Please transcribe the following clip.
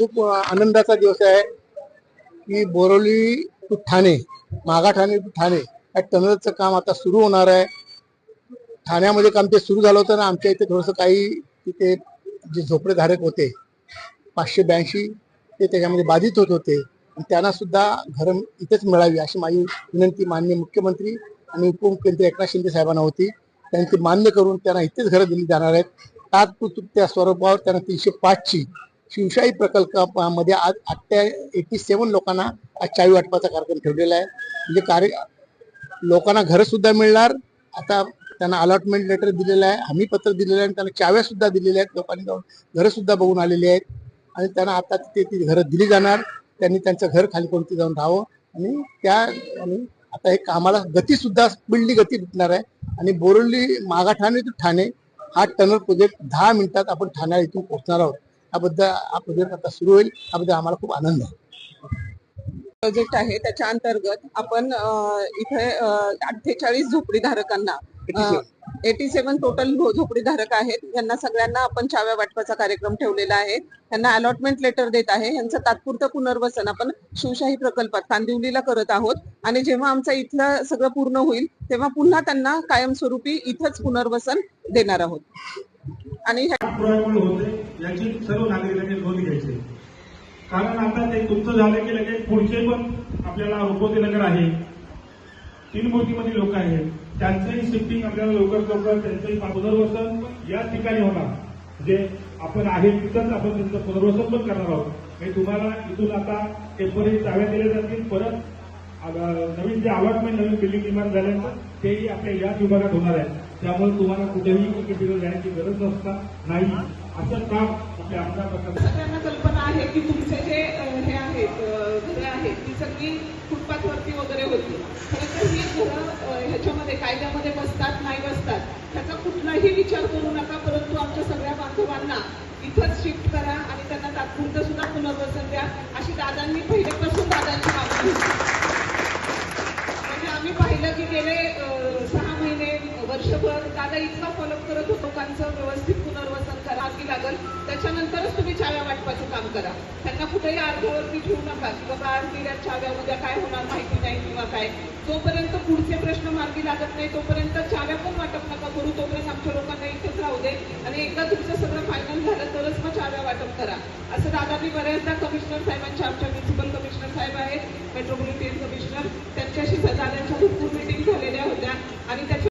खूप आनंदाचा दिवस आहे की बोरवली टू ठाणे मागा ठाणे टू ठाणे या टनलचं काम आता सुरू होणार आहे. ठाण्यामध्ये काम ते सुरू झालं होतं ना आमच्या इथे थोडंसं काही तिथे जे झोपडेधारक होते पाचशे ब्याऐंशी ते त्याच्यामध्ये बाधित होत होते. आणि त्यांना सुद्धा घरं इथेच मिळावी अशी माझी विनंती माननीय मुख्यमंत्री आणि उपमुख्यमंत्री एकनाथ शिंदे साहेबांना होती. त्यांनी ती मान्य करून त्यांना इथेच घरं दिली जाणार आहेत. तात्पुरत्या स्वरूपावर त्यांना तीनशे पाचची शिवशाही प्रकल्पामध्ये आज अठ्ठ्या एटी सेवन लोकांना आज चावी वाटपाचा कार्यक्रम ठेवलेला आहे. म्हणजे कार्य लोकांना घरं सुद्धा मिळणार. आता त्यांना अलॉटमेंट लेटर दिलेलं आहे हमी पत्र दिलेलं आहे आणि त्यांना चाव्या सुद्धा दिलेल्या आहेत. लोकांनी जाऊन घरं सुद्धा बघून आलेली आहेत. आणि त्यांना आता तिथे ती घरं दिली जाणार. त्यांनी त्यांचं घर खाली कोणती जाऊन राहावं. आणि त्या आणि आता हे कामाला गती सुद्धा स्पीडली गती भेटणार आहे. आणि बोरवली मागा ठाणे ते ठाणे हा टनल प्रोजेक्ट दहा मिनिटात आपण ठाण्या इथून पोहोचणार आहोत. याबद्दल हा आता सुरू होईल याबद्दल आम्हाला खूप आनंद आहे. प्रोजेक्ट आहे त्याच्या अंतर्गत आपण इथे अठ्ठेचाळीस झोपडीधारकांना एटी सेवन टोटल झोपडीधारक आहेत. यांना सगळ्यांना आपण चाव्या वाटपाचा कार्यक्रम ठेवलेला आहे. त्यांना अलॉटमेंट लेटर देत आहे. यांचं तात्पुरतं पुनर्वसन आपण शिवशाही प्रकल्पात कांदिवलीला करत आहोत. आणि जेव्हा आमचं इथलं सगळं पूर्ण होईल तेव्हा पुन्हा त्यांना कायमस्वरूपी इथंच पुनर्वसन देणार आहोत. आणि होते याची सर्व नागरिकांनी नोंद घ्यायची. कारण आता ते तुमचं झालं की लगेच पुढचे पण आपल्याला रुपवती नगर आहे. तीन मूर्तीमध्ये लोक आहेत. त्यांचंही शिफ्टिंग आपल्याला लवकर लवकर त्यांचंही पुनर्वसन या ठिकाणी होणार. जे आपण आहे तिथंच आपण त्यांचं पुनर्वसन पण करणार आहोत. हे तुम्हाला इथून आता टेंपररी चाव्या दिल्या जातील. परत नवीन जे अलॉटमेंट नवीन बिल्डिंग निर्माण झाल्यानंतर तेही आपल्या याच विभागात होणार आहे. त्यामुळे तुम्हाला कुठेही तिकडे जाण्याची गरज नसता नाही असं काम आपल्या आमदार सगळ्यांना कल्पना आहे की तुमचे जे हे आहेत घरं आहेत ती सगळी फुटपाथवरती वगैरे होती. खरं तर ही घरं ह्याच्यामध्ये कायद्यामध्ये बसतात नाही बसतात त्याचा कुठलाही विचार करू नका परंतु आमच्या सगळ्या बांधवांना इथंच शिफ्ट करा आणि त्यांना तात्पुरतं सुद्धा पुनर्वसन द्या. अशी दादांनी पहिल्यापासून दादांची मागणी वर्षभर दादा इतका फॉलोअप करत होतो लोकांचं व्यवस्थित पुनर्वसन करा आगी लागल. त्याच्यानंतरच तुम्ही चाव्या वाटपाचं काम करा. त्यांना कुठेही अर्धवरती ठेवू नका. की बाबा आज दिल्या चाव्या उद्या काय होणार माहिती नाही किंवा काय. जोपर्यंत पुढचे प्रश्न मार्गी लागत नाही तोपर्यंत चाव्या पण वाटप नका करू. तोपर्यंत आमच्या लोकांना इथेच राहू दे. आणि एकदा तुमचं सगळं फायनल झालं तरच मग छाव्या वाटप करा. असं दादांनी बऱ्याचदा कमिशनर साहेबांच्या आमच्या म्युन्सिपल कमिशनर साहेब आहेत मेट्रोपॉलिटन कमिशनर त्यांच्याशी दादांच्या भरपूर मिटिंग